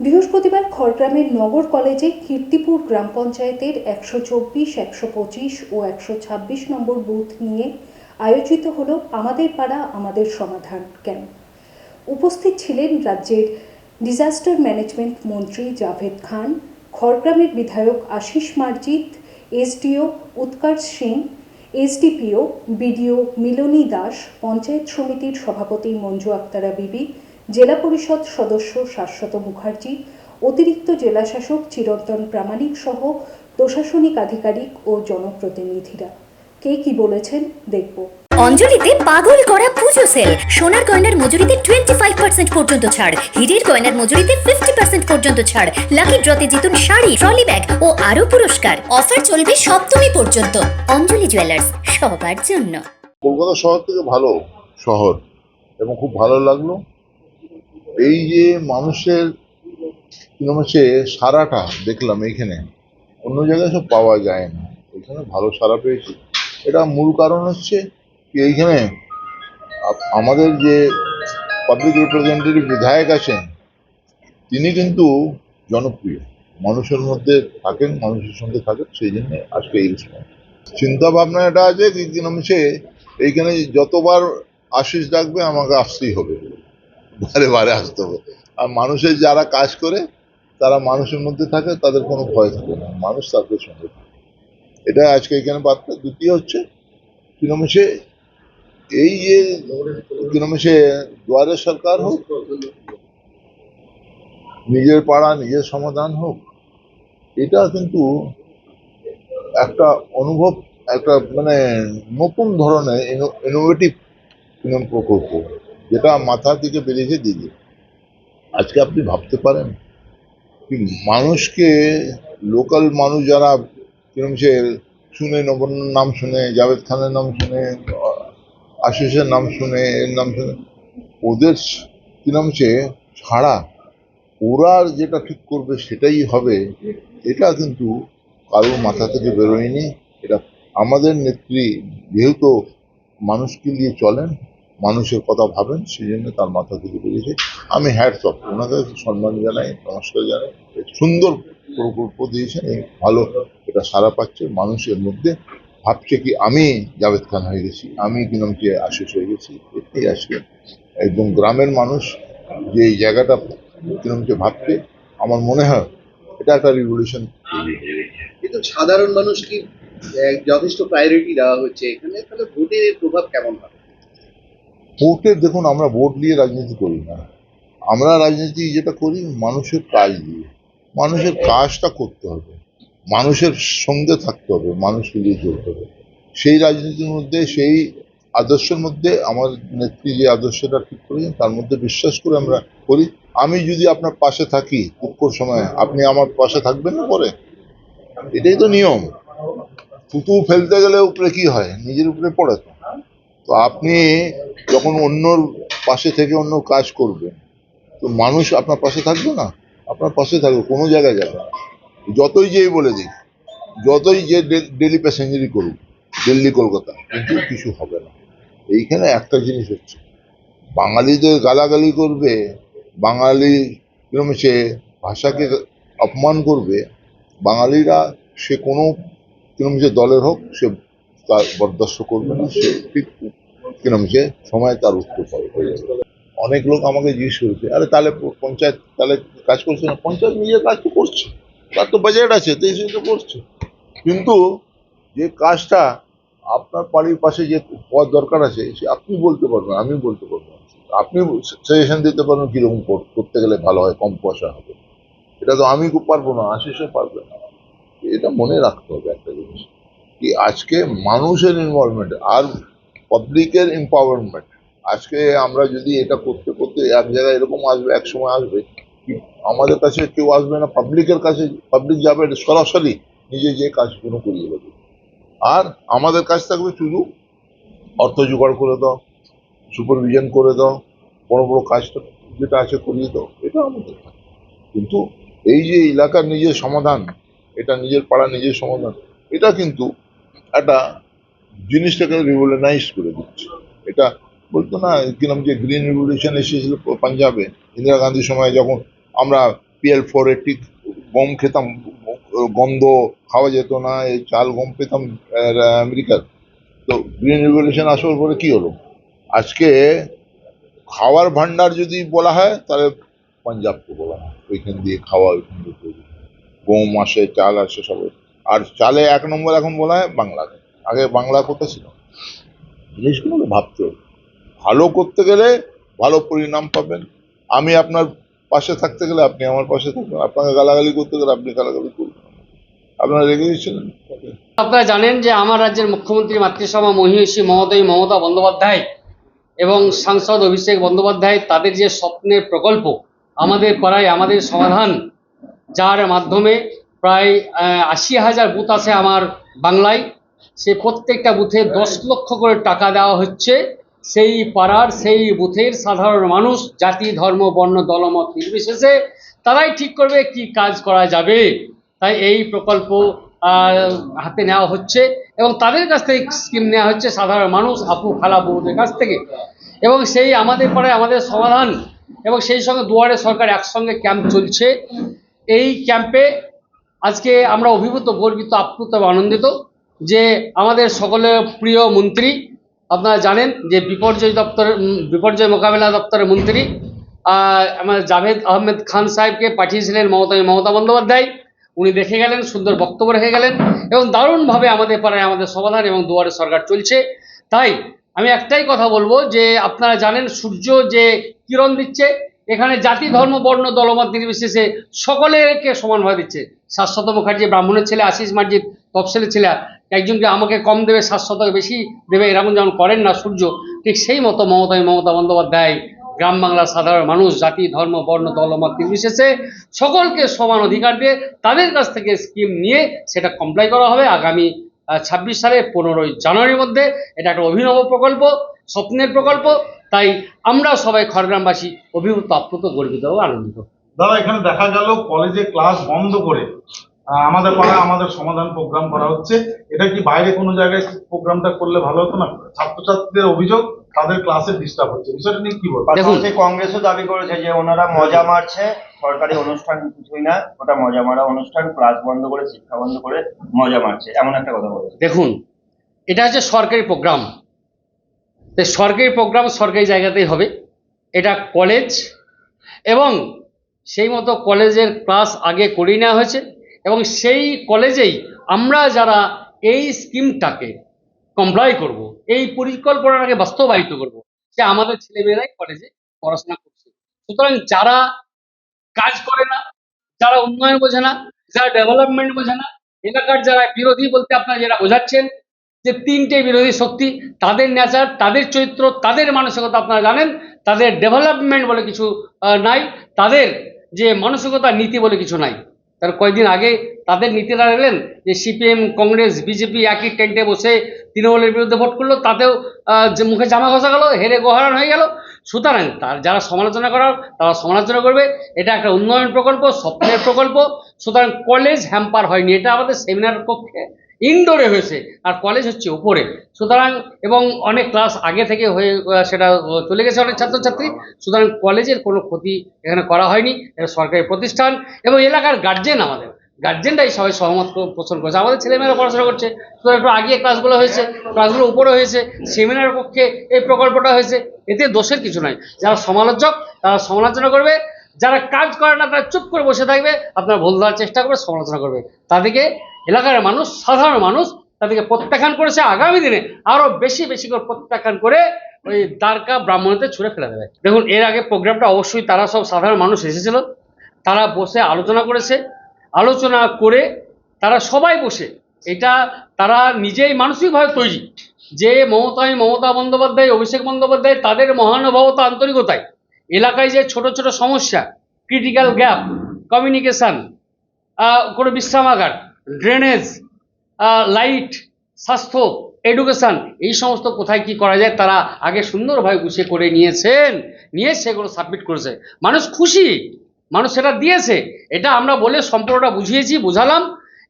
বৃহস্পতিবার খড়গ্রামের নগর কলেজে কীর্তিপুর গ্রাম পঞ্চায়েতের একশো চব্বিশ, একশো পঁচিশ ও একশো ছাব্বিশ নম্বর বুথ নিয়ে আয়োজিত হল আমাদের পাড়া, আমাদের সমাধান ক্যাম্প। উপস্থিত ছিলেন রাজ্যের ডিজাস্টার ম্যানেজমেন্ট মন্ত্রী জাভেদ খান, খড়গ্রামের বিধায়ক Ashis Marjit, SDO Utkarsh Singh, SDPO BDO Milani Das, panchayat সমিতির সভাপতি মঞ্জু আক্তারা বিবি জেলা পরিষদ সদস্য শাশ্বত মুখার্জি অতিরিক্ত জেলাশাসক চিরন্তন প্রামাণিক সহ প্রশাসনিক আধিকারিক ও জনপ্রতিনিধিরা। কে কি বলেছেন দেখব। অঞ্জলিতে পাগল করা পুজো সেল। সোনার গয়নার মজুরিতে টোয়েন্টি ফাইভ পার্সেন্ট পর্যন্ত ছাড়। হীরের গয়নার মজুরিতে ফিফটি পার্সেন্ট পর্যন্ত ছাড়। লাকি ড্রতে জিতুন শাড়ি ট্রলি ব্যাগ ও আরও পুরস্কার। অফার চলবে সপ্তমী পর্যন্ত। অঞ্জলি জুয়েলার্স সবার জন্য। কলকাতা শহর থেকে ভালো শহর এবং খুব ভালো লাগল। এই যে মানুষের হচ্ছে, সারাটা দেখলাম এইখানে, অন্য জায়গায় সব পাওয়া যায় না। এখানে ভালো সারা পেয়েছি। এটা মূল কারণ হচ্ছে কি, এইখানে আমাদের যে পাবলিক রিপ্রেজেন্টেটিভ বিধায়ক আছেন, তিনি কিন্তু জনপ্রিয়। মানুষের মধ্যে থাকেন, মানুষের সঙ্গে থাকেন, সেই জন্য আজকে এই চিন্তা ভাবনা এটা আছে কি হচ্ছে, এইখানে যতবার আশিস ডাকবে, আমাকে আসতেই হবে। বারে বারে আসতে হবে। আর মানুষের যারা কাজ করে, তারা মানুষের মধ্যে থাকে, তাদের কোনো ভয় থাকে না। মানুষ তাদের সঙ্গে এটা আজকে এখানে বার্তা। দ্বিতীয় হচ্ছে কীরকম এই যে কীরকম হচ্ছে দুয়ারে সরকার হোক, নিজের পাড়া, নিজের সমাধান হোক, এটা কিন্তু একটা অনুভব, একটা মানে নতুন ধরনের ইনোভেটিভ প্রকল্প। যেটা মাথা থেকে বেরিয়েছে দিদি আজকে আপনি ভাবতে পারেন কি মানুষকে লোকাল মানুষ যারা কিরম সে শুনে নবন্যর নাম শুনে, জাভেদ খানের নাম শুনে, আশিসের নাম শুনে, এর নাম শুনে, ওদের কিরম সে ছাড়া ওরা যেটা ঠিক করবে সেটাই হবে, এটা কিন্তু কারোর মাথা থেকে বেরোয়নি। এটা আমাদের নেত্রী, যেহেতু মানুষকে নিয়ে চলেন মানুষের কথা ভাবেন, সেই জন্য তার মাথা থেকে বেরিয়েছে আমি হ্যাটস অফ ওনাকে সম্মান জানাই, নমস্কার জানাই। সুন্দর প্রকল্প দিয়েছেন ভালো এটা সারা পাচ্ছে। মানুষের মধ্যে ভাবছে কি, আমি জাভেদ খান হয়ে গেছি, আমি কিরমকে আশিস হয়ে গেছি? এটাই আসবে একদম গ্রামের মানুষ যে এই জায়গাটা কিরমকে ভাবছে, আমার মনে হয় এটা একটা রিভলিউশন কিন্তু সাধারণ মানুষ কি যথেষ্ট প্রায়োরিটি দেওয়া হচ্ছে এখানে? তাহলে ভোটের প্রভাব কেমন হবে? ভোটে দেখুন, আমরা ভোট নিয়ে রাজনীতি করি না। আমরা রাজনীতি যেটা করি, মানুষের কাজ দিয়ে। মানুষের কাজটা করতে হবে। মানুষের সঙ্গে থাকতে হবে, মানুষকে নিয়ে চলতে হবে। সেই রাজনীতির মধ্যে, সেই আদর্শের মধ্যে, আমার নেত্রী যে আদর্শটা ঠিক করেছেন, তার মধ্যে বিশ্বাস করে আমরা করি। আমি যদি আপনার পাশে থাকি দুঃখর সময়, আপনি আমার পাশে থাকবেন না পরে? এটাই তো নিয়ম। থুতু ফেলতে গেলে উপরে কি হয়? নিজের উপরে পড়ে তো। তো আপনি যখন অন্যর পাশে থেকে অন্য কাজ করবেন, তো মানুষ আপনার পাশে থাকবে না আপনার পাশে থাকবে, কোনো জায়গায় যাবে। যতই যেই বলে দিক, যতই যে ডেলি প্যাসেঞ্জারি করুক, দিল্লি, কলকাতা, কিন্তু কিছু হবে না এইখানে একটা জিনিস হচ্ছে, বাঙালিদের গালাগালি করবে, বাঙালি কিরম সে ভাষাকে অপমান করবে, বাঙালিরা সে কোনো কিরম যে দলের হোক, সে তার বরদাস্ত করবে না, সে ঠিক কিরম যে সময় তার উত্তর হয়ে যাবে। অনেক লোক আমাকে জিজ্ঞেস করেছে, আরে তাহলে পঞ্চায়েত, তাহলে কাজ করছে না? পঞ্চায়েত নিজের কাজ তো করছে, তার তো বাজেট আছে, তো এই তো করছে। কিন্তু যে কাজটা আপনার বাড়ির পাশে যে পথ দরকার আছে, সে আপনি বলতে পারবেন, আমি বলতে পারব। আপনি সাজেশন দিতে পারবেন কীরকম কর- করতে গেলে ভালো হয়, কম পয়সা হবে। এটা তো আমি পারব না, আশিসও পারবে না। এটা মনে রাখতে হবে একটা জিনিস। কি আজকে মানুষের ইনভলভমেন্ট আর পাবলিকের এম্পাওয়ারমেন্ট আজকে আমরা যদি এটা করতে করতে এক জায়গায় এরকম আসবে, এক সময় আসবে, কি আমাদের কাছে কেউ আসবে না পাবলিকের কাছে পাবলিক যাবে সরাসরি নিজে যে কাজগুলো করিয়ে দেবে। আর আমাদের কাজ থাকবে শুধু অর্থ জোগাড় করে দাও সুপারভিশন করে দাও, বড় বড় কাজটা যেটা আছে করিয়ে দাও, এটা আমাদের কিন্তু এই যে এলাকার নিজের সমাধান, এটা নিজের পাড়া নিজের সমাধান, এটা কিন্তু একটা জিনিসটাকে রিভলিউশনাইজ করে দিচ্ছে। এটা বলতো না, কিরম যে গ্রিন রিভলিউশন এসেছিল পাঞ্জাবে, ইন্দিরা গান্ধীর সময় যখন আমরা পিএল ফোর এইটটি গম খেতাম, গন্ধ খাওয়া যেত না, এই চাল গম পেতাম আমেরিকার। তো গ্রিন রেগুলেশন আসার পরে কি হলো? আজকে খাওয়ার ভান্ডার যদি বলা হয়, তাহলে পাঞ্জাবকে বলা হয়। ওইখান দিয়ে খাওয়া, ওইখান দিয়ে গম আসে, চাল আসে, সব আর চালে এক নম্বর এখন বলা হয় বাংলাকে আগে বাংলা কোথায় ছিল। জিনিসগুলো ভাবতে হবে। ভালো করতে গেলে ভালো পরিণাম পাবেন। আমি আপনার পাশে থাকতে গেলে আপনি আমার পাশে থাকবেন। আপনাকে গালাগালি করতে গেলে আপনি গালাগালি করবেন। আপনারা রেগে দিচ্ছিলেন আপনারা জানেন যে আমার রাজ্যের মুখ্যমন্ত্রী মাতৃসভা মহিষী মহোদয় মমতা বন্দ্যোপাধ্যায় এবং সাংসদ অভিষেক বন্দ্যোপাধ্যায় তাদের যে স্বপ্নের প্রকল্প আমাদের পাড়ায় আমাদের সমাধান যার মাধ্যমে প্রায় আশি হাজার বুথ আছে আমার বাংলায়। সে প্রত্যেকটা বুথে দশ লক্ষ করে টাকা দেওয়া হচ্ছে। সেই পাড়ার সেই বুথের সাধারণ মানুষ, জাতি, ধর্ম, বর্ণ, দলমত, নির্বিশেষে তারাই ঠিক করবে কি কাজ করা যাবে। তাই এই প্রকল্প হাতে নেওয়া হচ্ছে এবং তাদের কাছ থেকে স্কিম নেওয়া হচ্ছে সাধারণ মানুষ, আপু, খালা বউদের কাছ থেকে। এবং সেই আমাদের পরে আমাদের সমাধান এবং সেই সঙ্গে দুয়ারে সরকার একসঙ্গে ক্যাম্প চলছে। এই ক্যাম্পে আজকে আমরা অভিভূত গর্বিত আপ্লুত এবং আনন্দিত যে আমাদের সকলের প্রিয় মন্ত্রী আপনারা জানেন যে বিপর্যয় দপ্তরের উম, বিপর্যয় মোকাবেলা দপ্তরের মন্ত্রী আমাদের জাভেদ আহমেদ খান সাহেবকে পাঠিয়েছিলেন মমতা মমতা বন্দ্যোপাধ্যায়। উনি দেখে গেলেন সুন্দর বক্তব্য রেখে গেলেন এবং দারুণভাবে আমাদের পাড়ায় আমাদের সমাধান এবং দুয়ারে সরকার চলছে। তাই আমি একটাই কথা বলব যে আপনারা জানেন সূর্য যে কিরণ দিচ্ছে এখানে জাতি, ধর্ম, বর্ণ, দলমত নির্বিশেষে সকলেরকে সমানভাবে দিচ্ছে। শাশ্বত মুখার্জি, ব্রাহ্মণের ছেলে আশিস মার্জিত তফসিলের ছেলে। একজনকে আমাকে কম দেবে, শাশ্বত বেশি দেবে, এরকম যেমন করেন না সূর্য, ঠিক সেই মতো মমতা মমতা বন্দ্যোপাধ্যায়, গ্রাম বাংলার সাধারণ মানুষ, জাতি, ধর্ম, বর্ণ, দলমত নির্বিশেষে সকলকে সমান অধিকার দিয়ে তাদের কাছ থেকে স্কিম নিয়ে সেটা কমপ্লাই করা হবে আগামী ছাব্বিশ সালে পনেরোই জানুয়ারির মধ্যে। এটা একটা অভিনব প্রকল্প, স্বপ্নের প্রকল্প। তাই আমরা সবাই খড়গ্রামবাসী অভিভূত আপ্লুত গর্বিত ও আনন্দিত। দাদা এখানে দেখা গেল কলেজে ক্লাস বন্ধ করে আহ, আমাদের পাড়ায় আমাদের সমাধান প্রোগ্রাম করা হচ্ছে। এটা কি বাইরে কোনো জায়গায় প্রোগ্রামটা করলে ভালো হতো না? ছাত্রছাত্রীদের অভিযোগ তাদের ক্লাসে ডিস্টার্ব হচ্ছে। বিষয়টা নিয়ে কি বলব? দেখুন। পাশাপাশি কংগ্রেসও দাবি করেছে যে ওনারা মজা মারছে। সরকারি অনুষ্ঠান কিছুই না ওটা মজা মারা অনুষ্ঠান ক্লাস বন্ধ করে শিক্ষা বন্ধ করে মজা মারছে। এমন একটা কথা বলেছে। দেখুন এটা হচ্ছে সরকারি প্রোগ্রাম তো সরকারি প্রোগ্রাম সরকারি জায়গাতেই হবে। এটা কলেজ এবং সেই মতো কলেজের ক্লাস আগে করিয়ে নেওয়া হয়েছে এবং সেই কলেজেই আমরা যারা এই স্কিমটাকে কমপ্লাই করব, এই পরিকল্পনাটাকে বাস্তবায়িত করব, সে আমাদের ছেলেমেয়েরাই কলেজে পড়াশোনা করছে। সুতরাং যারা কাজ করে না, যারা উন্নয়ন বোঝে না, যারা ডেভেলপমেন্ট বোঝে না, এলাকার যারা বিরোধী বলতে আপনারা যারা বোঝাচ্ছেন যে তিনটে বিরোধী শক্তি, তাদের নেচার তাদের চরিত্র, তাদের মানসিকতা আপনারা জানেন, তাদের ডেভেলপমেন্ট বলে কিছু নাই, তাদের যে মানসিকতা নীতি বলে কিছু নাই। তার কয়েকদিন আগে তাদের নীতিরা এলেন যে সিপিএম কংগ্রেস বিজেপি একই টেন্টে বসে তৃণমূলের বিরুদ্ধে ভোট করল, তাতেও যে মুখে জামা ঘষা গেল, হেরে গোহারান হয়ে গেল। সুতরাং তার যারা সমালোচনা করার, তারা সমালোচনা করবে। এটা একটা উন্নয়ন প্রকল্প স্বপ্নের প্রকল্প। সুতরাং কলেজ হ্যাম্পার হয়নি। এটা আমাদের সেমিনার কক্ষে ইনডোরে হয়েছে, আর কলেজ হচ্ছে উপরে। সুতরাং, এবং অনেক ক্লাস আগে থেকে হয়ে সেটা চলে গেছে অনেক ছাত্রছাত্রী। সুতরাং কলেজের কোনো ক্ষতি এখানে করা হয়নি, এটা সরকারি প্রতিষ্ঠান, এবং এলাকার গার্জেন আমাদের। গার্জেনরাই সবাই সহমত পোষণ করেছে। আমাদের ছেলেমেয়েরা পড়াশোনা করছে। সুতরাং একটু আগে ক্লাসগুলো হয়েছে ক্লাসগুলো উপরে হয়েছে সেমিনার পক্ষে এই প্রকল্পটা হয়েছে। এতে দোষের কিছু নাই। যারা সমালোচক, তারা সমালোচনা করবে। যারা কাজ করে না, তারা চুপ করে বসে থাকবে। আপনার ভুল দেওয়ার চেষ্টা করবে সমালোচনা করবে। তাদেরকে এলাকার মানুষ, সাধারণ মানুষ তাদেরকে প্রত্যাখ্যান করেছে। আগামী দিনে আরও বেশি বেশি করে প্রত্যাখ্যান করে ওই দ্বারকা ব্রাহ্মণতে ছুঁড়ে ফেলে দেবে। দেখুন, এর আগে প্রোগ্রামটা অবশ্যই তারা সব সাধারণ মানুষ এসেছিল। তারা বসে আলোচনা করেছে। আলোচনা করে তারা সবাই বসে এটা তারা নিজেই মানসিকভাবে তৈরি যে মমতায় মমতা বন্দ্যোপাধ্যায়, অভিষেক বন্দ্যোপাধ্যায় তাদের মহানুভবতা, আন্তরিকতায় এলাকায় যে ছোট ছোট সমস্যা ক্রিটিক্যাল গ্যাপ কমিউনিকেশন কোনো বিশ্রামাগার ড্রেনেজ লাইট স্বাস্থ্য এডুকেশন এই সমস্ত কোথায় কি করা যায় তারা আগে সুন্দরভাবে গুছিয়ে করে নিয়েছেন, নিয়ে সেগুলো সাবমিট করেছে। মানুষ খুশি, মানুষ সেটা দিয়েছে। এটা আমরা বলে সম্পর্কটা বুঝিয়েছি, বোঝালাম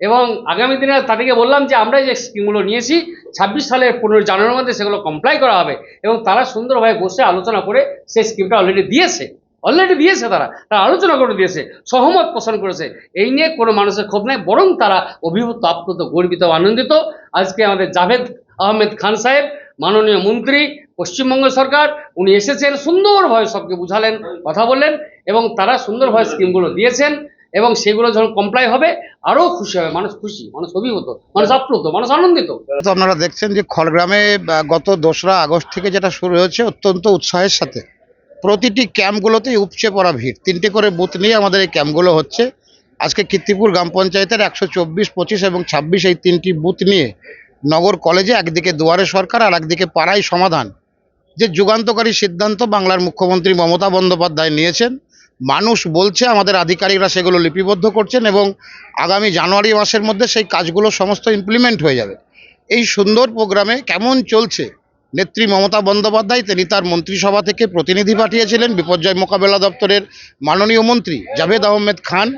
এবং আগামী দিনে তাদেরকে বললাম যে আমরা যে স্কিমগুলো নিয়েছি, ছাব্বিশ সালের পনেরো জানুয়ারির মধ্যে সেগুলো কমপ্লাই করা হবে এবং তারা সুন্দরভাবে বসে আলোচনা করে সেই স্কিমটা অলরেডি দিয়েছে। অলরেডি দিয়েছে তারা। তারা আলোচনা করে দিয়েছে, সহমত পোষণ করেছে। এই নিয়ে কোনো মানুষের ক্ষোভ নেই, বরং তারা অভিভূত, আপ্লুত, গর্বিত, আনন্দিত। আজকে আমাদের জাভেদ আহমেদ খান সাহেব, মাননীয় মন্ত্রী, পশ্চিমবঙ্গ সরকার, উনি এসেছেন সুন্দরভাবে সবকে বুঝালেন, কথা বললেন, এবং তারা সুন্দরভাবে স্কিমগুলো দিয়েছেন, এবং সেগুলো যখন কমপ্লাই হবে আরও খুশি হবে। মানুষ খুশি, মানুষ অভিভূত, মানুষ আপ্লুত, মানুষ আনন্দিত। তো আপনারা দেখছেন যে খড়গ্রামে গত দোসরা আগস্ট থেকে যেটা শুরু হয়েছে, অত্যন্ত উৎসাহের সাথে। প্রতিটি ক্যাম্পগুলোতেই উপচে পড়া ভিড়। তিনটে করে বুথ নিয়ে আমাদের এই ক্যাম্পগুলো হচ্ছে। আজকে কীর্তিপুর গ্রাম পঞ্চায়েতের একশো চব্বিশ, পঁচিশ এবং ছাব্বিশ এই তিনটি বুথ নিয়ে নগর কলেজে একদিকে দুয়ারে সরকার আর একদিকে পাড়াই সমাধান। যে যুগান্তকারী সিদ্ধান্ত বাংলার মুখ্যমন্ত্রী মমতা বন্দ্যোপাধ্যায় নিয়েছেন, মানুষ বলছে আমাদের আধিকারিকরা সেগুলো লিপিবদ্ধ করছেন এবং আগামী জানুয়ারি মাসের মধ্যে সেই কাজগুলো সমস্ত ইমপ্লিমেন্ট হয়ে যাবে। এই সুন্দর প্রোগ্রামে কেমন চলছে নেত্রী মমতা বন্দ্যোপাধ্যায়, তিনি তার মন্ত্রিসভা থেকে প্রতিনিধি পাঠিয়েছিলেন বিপর্যয় মোকাবেলা দপ্তরের মাননীয় মন্ত্রী জাভেদ আহমেদ খান।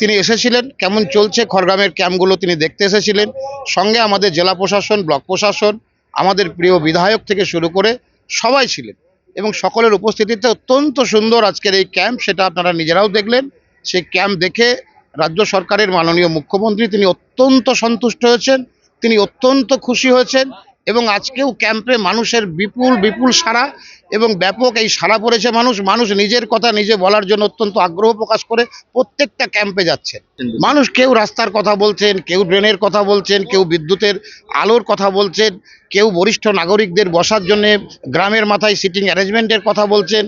তিনি এসেছিলেন, কেমন চলছে খড়গ্রামের ক্যাম্পগুলো তিনি দেখতে এসেছিলেন। সঙ্গে আমাদের জেলা প্রশাসন, ব্লক প্রশাসন, আমাদের প্রিয় বিধায়ক থেকে শুরু করে সবাই ছিলেন এবং সকলের উপস্থিতিতে অত্যন্ত সুন্দর আজকের এই ক্যাম্প, সেটা আপনারা নিজেরাও দেখলেন। সেই ক্যাম্প দেখে রাজ্য সরকারের মাননীয় মুখ্যমন্ত্রী তিনি অত্যন্ত সন্তুষ্ট হয়েছেন, তিনি অত্যন্ত খুশি হয়েছেন। এবং আজকেও ক্যাম্পে মানুষের বিপুল বিপুল সাড়া এবং ব্যাপক এই সাড়া পড়েছে মানুষ। মানুষ নিজের কথা নিজে বলার জন্য অত্যন্ত আগ্রহ প্রকাশ করে প্রত্যেকটা ক্যাম্পে যাচ্ছেন মানুষ কেউ রাস্তার কথা বলছেন, কেউ ড্রেনের কথা বলছেন, কেউ বিদ্যুতের আলোর কথা বলছেন, কেউ বরিষ্ঠ নাগরিকদের বসার জন্য গ্রামের মাথায় সিটিং অ্যারেঞ্জমেন্টের কথা বলছেন,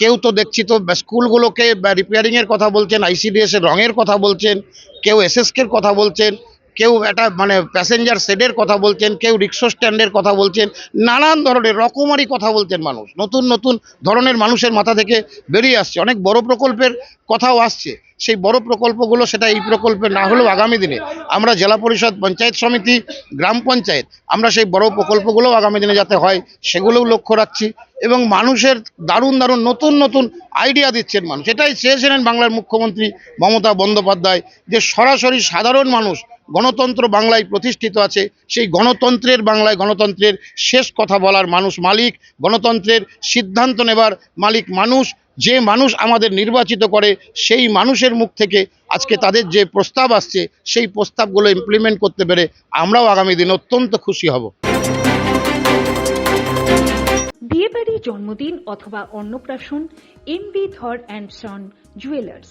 কেউ তো দেখছি তো স্কুলগুলোকে রিপেয়ারিংয়ের কথা বলছেন আইসিডিএস এর রঙের কথা বলছেন, কেউ এসএসকের কথা বলছেন কেউ একটা মানে প্যাসেঞ্জার শেডের কথা বলছেন, কেউ রিক্সো স্ট্যান্ডের কথা বলছেন, নানান ধরনের রকমারি কথা বলছেন মানুষ। নতুন নতুন ধরনের মানুষের মাথা থেকে বেরিয়ে আসছে। অনেক বড় প্রকল্পের কথাও আসছে। সেই বড় প্রকল্পগুলো সেটা এই প্রকল্পে না হলেও আগামী দিনে আমরা জেলা পরিষদ, পঞ্চায়েত সমিতি, গ্রাম পঞ্চায়েত, আমরা সেই বড় প্রকল্পগুলো আগামী দিনে যাতে হয়, সেগুলোও লক্ষ্য রাখছি এবং মানুষের দারুণ দারুণ নতুন নতুন আইডিয়া দিচ্ছেন মানুষ। এটাই চেয়েছিলেন বাংলার মুখ্যমন্ত্রী মমতা বন্দ্যোপাধ্যায় যে সরাসরি সাধারণ মানুষ গণতন্ত্র বাংলায় প্রতিষ্ঠিত আছে, সেই গণতন্ত্রের বাংলায় গণতন্ত্রের শেষ কথা বলার মানুষ মালিক, গণতন্ত্রের সিদ্ধান্ত নেবার মালিক মানুষ, যে মানুষ আমাদের নির্বাচিত করে সেই মানুষের মুখ থেকে আজকে তাদের যে প্রস্তাব আসছে, সেই প্রস্তাবগুলো ইমপ্লিমেন্ট করতে পেরে আমরাও আগামী দিন অত্যন্ত খুশি হব। বিয়েবাড়ি জন্মদিন অথবা অন্নপ্রাশন M B Dhar and son jewellers